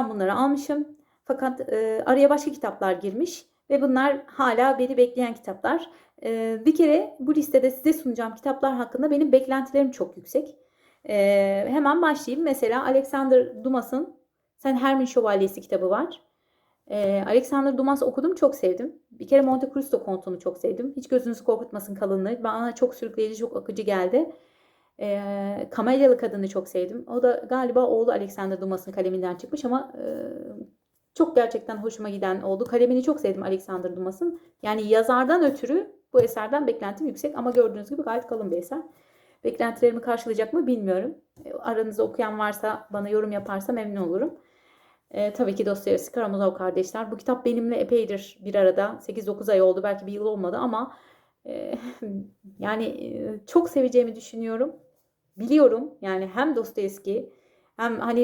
Ben bunları almışım. Fakat e, araya başka kitaplar girmiş ve bunlar hala beni bekleyen kitaplar. E, bir kere bu listede size sunacağım kitaplar hakkında benim beklentilerim çok yüksek. E, hemen başlayayım. Mesela Alexander Dumas'ın Sen Hermin Şövalyesi kitabı var. E, Alexander Dumas okudum çok sevdim. Bir kere Monte Cristo kontunu çok sevdim. Hiç gözünüzü korkutmasın kalınlığı. Bana çok sürükleyici, çok akıcı geldi. E, Kamelyalı Kadını çok sevdim. O da galiba oğlu Alexander Dumas'ın kaleminden çıkmış ama e, çok gerçekten hoşuma giden oldu. Kalemini çok sevdim Alexander Dumas'ın. Yani yazardan ötürü bu eserden beklentim yüksek ama gördüğünüz gibi gayet kalın bir eser. Beklentilerimi karşılayacak mı bilmiyorum. E, Aranızda okuyan varsa bana yorum yaparsa memnun olurum. E, tabii ki Dostoyevski Karamazov kardeşler. Bu kitap benimle epeydir bir arada. 8-9 ay oldu. Belki bir yıl olmadı ama e, yani e, çok seveceğimi düşünüyorum. Biliyorum yani hem Dostoyevski hem hani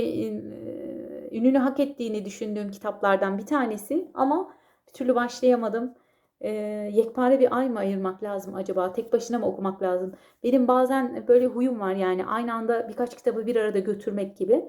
ününü hak ettiğini düşündüğüm kitaplardan bir tanesi ama bir türlü başlayamadım. E, yekpare bir ay mı ayırmak lazım acaba? Tek başına mı okumak lazım? Benim bazen böyle huyum var yani aynı anda birkaç kitabı bir arada götürmek gibi.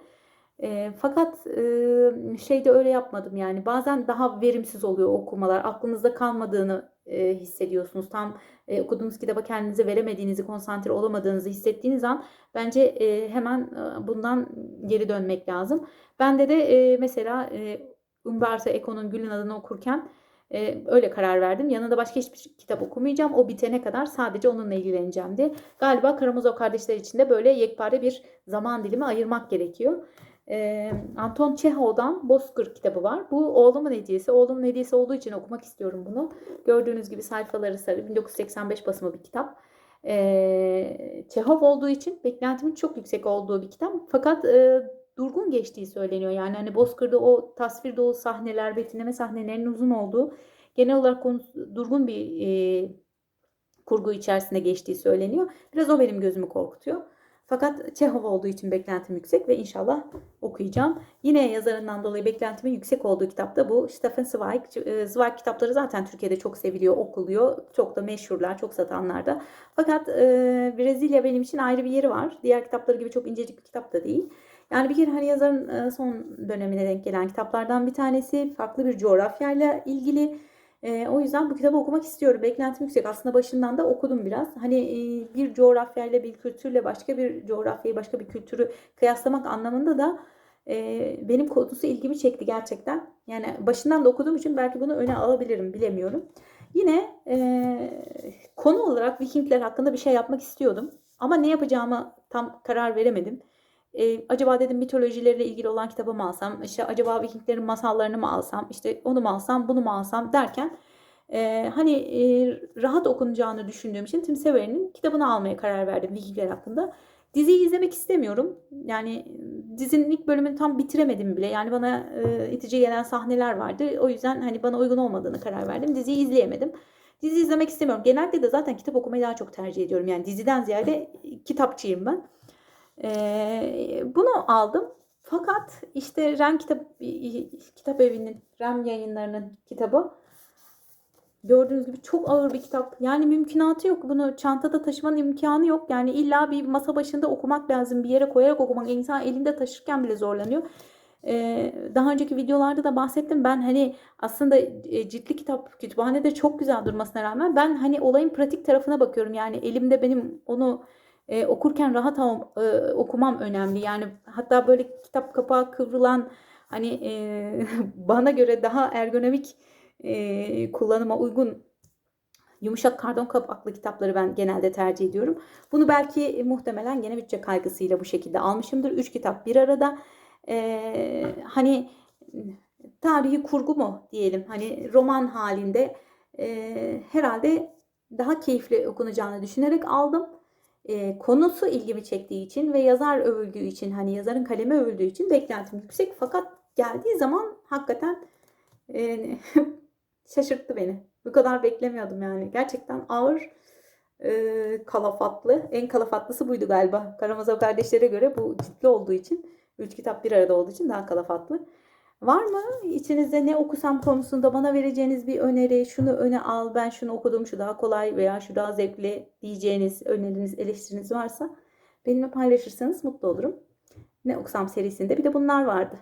E, fakat e, şeyde öyle yapmadım yani. Bazen daha verimsiz oluyor okumalar. Aklınızda kalmadığını e, hissediyorsunuz. Tam e, okuduğunuz kitaba kendinize veremediğinizi, konsantre olamadığınızı hissettiğiniz an bence e, hemen e, bundan geri dönmek lazım. Bende de e, mesela e, Umberto Eco'nun Gül'ün adını okurken e, öyle karar verdim. Yanında başka hiçbir kitap okumayacağım. O bitene kadar sadece onunla ilgileneceğim diye. Galiba Karamazov kardeşler için de böyle yekpare bir zaman dilimi ayırmak gerekiyor. E, Anton Çehov'dan Bozkır kitabı var. Bu oğlumun hediyesi. Oğlumun hediyesi olduğu için okumak istiyorum bunu. Gördüğünüz gibi sayfaları sarı. 1985 basımı bir kitap. E, Çehov olduğu için beklentimin çok yüksek olduğu bir kitap. Fakat e, durgun geçtiği söyleniyor. Yani hani Bozkır'da o tasvir dolu sahneler, betimleme sahnelerinin uzun olduğu, genel olarak konu, durgun bir e, kurgu içerisinde geçtiği söyleniyor. Biraz o benim gözümü korkutuyor. Fakat Çehov olduğu için beklentim yüksek ve inşallah okuyacağım. Yine yazarından dolayı beklentimin yüksek olduğu kitap da bu. Stefan Zweig. E, Zweig kitapları zaten Türkiye'de çok seviliyor, okuluyor. Çok da meşhurlar, çok satanlar da. Fakat e, Brezilya benim için ayrı bir yeri var. Diğer kitapları gibi çok incecik bir kitap da değil. Yani bir kere hani yazarın e, son dönemine denk gelen kitaplardan bir tanesi. Farklı bir coğrafyayla ilgili. E, o yüzden bu kitabı okumak istiyorum. Beklentim yüksek. Aslında başından da okudum biraz. Hani e, bir coğrafyayla bir kültürle başka bir coğrafyayı, başka bir kültürü kıyaslamak anlamında da e, benim konusu ilgimi çekti gerçekten. Yani başından da okuduğum için belki bunu öne alabilirim bilemiyorum. Yine e, konu olarak Vikingler hakkında bir şey yapmak istiyordum. Ama ne yapacağımı tam karar veremedim. Ee, acaba dedim mitolojileriyle ilgili olan kitabı mı alsam, işte acaba Vikinglerin masallarını mı alsam, işte onu mu alsam, bunu mu alsam derken e, hani e, rahat okunacağını düşündüğüm için Tim Severy'nin kitabını almaya karar verdim Vikingler hakkında. Diziyi izlemek istemiyorum. Yani dizinin ilk bölümünü tam bitiremedim bile. Yani bana e, itici gelen sahneler vardı. O yüzden hani bana uygun olmadığını karar verdim. Diziyi izleyemedim. Dizi izlemek istemiyorum. Genelde de zaten kitap okumayı daha çok tercih ediyorum. Yani diziden ziyade kitapçıyım ben. Ee, bunu aldım. Fakat işte Ren kitap kitap evinin Rem yayınlarının kitabı gördüğünüz gibi çok ağır bir kitap. Yani mümkünatı yok. Bunu çantada taşımanın imkanı yok. Yani illa bir masa başında okumak lazım. Bir yere koyarak okumak. İnsan elinde taşırken bile zorlanıyor. Ee, daha önceki videolarda da bahsettim. Ben hani aslında e, ciltli kitap kütüphanede çok güzel durmasına rağmen ben hani olayın pratik tarafına bakıyorum. Yani elimde benim onu e, okurken rahat e, okumam önemli. Yani hatta böyle kitap kapağı kıvrılan hani e, bana göre daha ergonomik e, kullanıma uygun yumuşak kardon kapaklı kitapları ben genelde tercih ediyorum. Bunu belki e, muhtemelen gene bütçe kaygısıyla bu şekilde almışımdır. Üç kitap bir arada. E, hani tarihi kurgu mu diyelim hani roman halinde e, herhalde daha keyifli okunacağını düşünerek aldım e, konusu ilgimi çektiği için ve yazar övüldüğü için hani yazarın kalemi övüldüğü için beklentim yüksek fakat geldiği zaman hakikaten e, şaşırttı beni. Bu kadar beklemiyordum yani. Gerçekten ağır e, kalafatlı. En kalafatlısı buydu galiba. Karamazov kardeşlere göre bu ciddi olduğu için. Üç kitap bir arada olduğu için daha kalafatlı. Var mı içinizde ne okusam konusunda bana vereceğiniz bir öneri, şunu öne al, ben şunu okudum, şu daha kolay veya şu daha zevkli diyeceğiniz öneriniz, eleştiriniz varsa benimle paylaşırsanız mutlu olurum. Ne okusam serisinde bir de bunlar vardı.